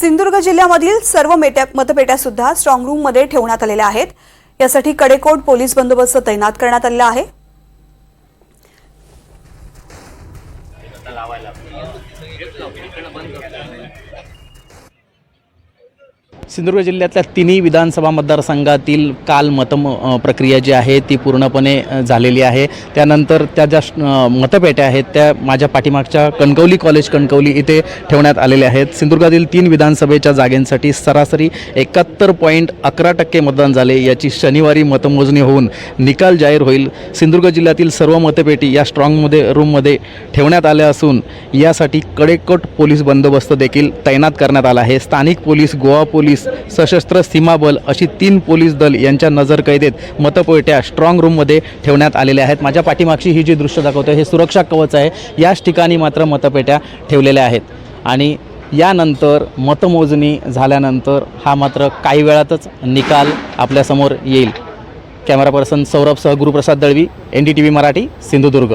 सिंधुदुर्ग जिल्ह्यामधील सर्व मेट्या मतपेट्या सुद्धा स्ट्रॉंग रूममध्ये ठेवण्यात आलेल्या आहेत. यासाठी कडेकोट पोलीस बंदोबस्त तैनात करण्यात आलेला आहे. सिंधुदुर्ग जिल्ह्यातल्या तिन्ही विधानसभा मतदारसंघातील काल मतम प्रक्रिया जी आहे ती पूर्णपणे झालेली आहे. त्यानंतर त्या ज्या श- मतपेट्या आहेत त्या माझ्या पाठीमागच्या कणकवली कॉलेज कणकवली इथे ठेवण्यात आलेल्या आहेत. सिंधुदुर्गातील तीन विधानसभेच्या जागेंसाठी सरासरी एकाहत्तर पॉईंट अकरा टक्के मतदान झाले. याची शनिवारी मतमोजणी होऊन निकाल जाहीर होईल. सिंधुदुर्ग जिल्ह्यातील सर्व मतपेटी या स्ट्रॉंगमध्ये रूममध्ये ठेवण्यात आल्या असून यासाठी कडेकट पोलीस बंदोबस्त देखील तैनात करण्यात आला आहे. स्थानिक पोलीस गोवा पोलीस सशस्त्र सीमा बल अशी तीन पोलीस दल यांच्या नजरकैदेत मतपेट्या स्ट्रॉंग रूममध्ये ठेवण्यात आलेल्या आहेत. माझ्या पाठीमागची ही जी दृश्य दाखवतं हे सुरक्षा कवच आहे. याच ठिकाणी मात्र मतपेट्या ठेवलेल्या आहेत. आणि यानंतर मतमोजणी झाल्यानंतर हा मात्र काही वेळातच निकाल आपल्यासमोर येईल. Camera person सौरभसह Guruprasad Dalvi N D T V Marathi Sindhudurg.